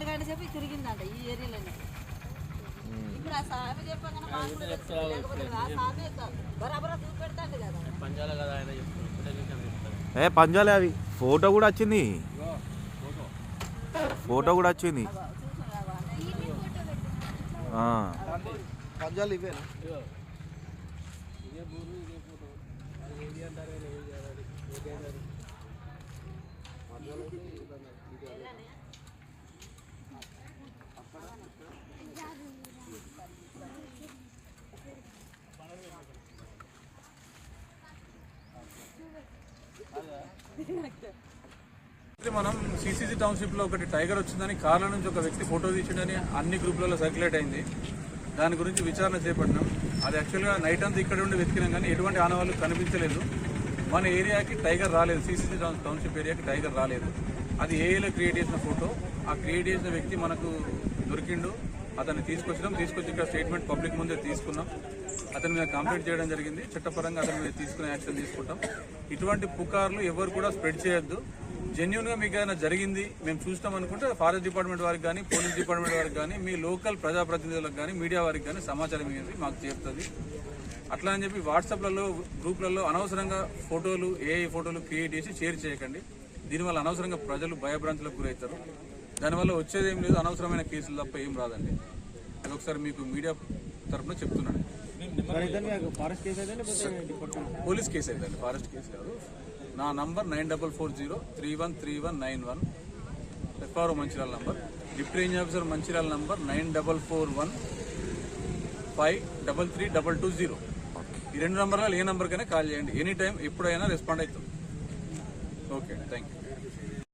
గంట గంట తిరిగిందంట ఈ ఏరియాలోనే. ఇప్పుడు ఆ సామె ఏ పంజాలే అవి. ఫోటో కూడా వచ్చింది. ఫోటో. కూడా వచ్చింది. పంజాలు ఇదే ఇదే ఫోటో. మనం సిసిసి టౌన్షిప్లో ఒకటి టైగర్ వచ్చిందని కార్ల నుంచి ఒక వ్యక్తి ఫోటో తీసిండని అన్ని గ్రూపులలో సర్క్యులేట్ అయింది. దాని గురించి విచారణ చేపట్టినాం. అది యాక్చువల్గా నైట్ అంతా ఇక్కడ ఉండి వెతికినాం కానీ ఎటువంటి ఆనవాళ్ళు కనిపించలేదు. మన ఏరియాకి టైగర్ రాలేదు. సిసిసి టౌన్షిప్ ఏరియాకి టైగర్ రాలేదు. అది ఏఏలో క్రియేట్ చేసిన ఫోటో. ఆ క్రియేట్ చేసిన వ్యక్తి మనకు దొరికిండు. అతన్ని తీసుకొచ్చినాం. తీసుకొచ్చి ఇక్కడ స్టేట్మెంట్ పబ్లిక్ ముందే తీసుకున్నాం. అతని మీద కంప్లైంట్ చేయడం జరిగింది. చట్టపరంగా అతని మీద తీసుకునే యాక్షన్ తీసుకుంటాం. ఇటువంటి పుకార్లు ఎవరు కూడా స్ప్రెడ్ చేయొద్దు. జెన్యున్గా మీకు ఏదైనా జరిగింది మేము చూస్తాం అనుకుంటే ఫారెస్ట్ డిపార్ట్మెంట్ వారికి కానీ పోలీస్ డిపార్ట్మెంట్ వారికి కానీ మీ లోకల్ ప్రజాప్రతినిధులకు కానీ మీడియా వారికి కానీ సమాచారం ఇవ్వండి మాకు చెప్తుంది అట్లా అని చెప్పి వాట్సాప్లలో గ్రూప్లలో అనవసరంగా ఫోటోలు ఏఐ ఫోటోలు క్రియేట్ చేసి షేర్ చేయకండి. దీనివల్ల అనవసరంగా ప్రజలు భయభ్రాంతులకు గురవుతారు. దానివల్ల వచ్చేది ఏం లేదు అనవసరమైన కేసులు తప్ప ఏం రాదండి. అది ఒకసారి మీకు మీడియా తరఫున చెప్తున్నాను. పోలీస్ కేసు అయిందండి ఫారెస్ట్ కేసు కాదు. నా number nine double four zero three one three one nine one. FRO Mancherial number. Deputy range officer Mancherial number nine double four one five double three double two zero. ఈ రెండు నంబర్లలో ఏ నంబర్కైనా call చేయండి. Any time ఎప్పుడైనా respond అవుతుంది okay thank you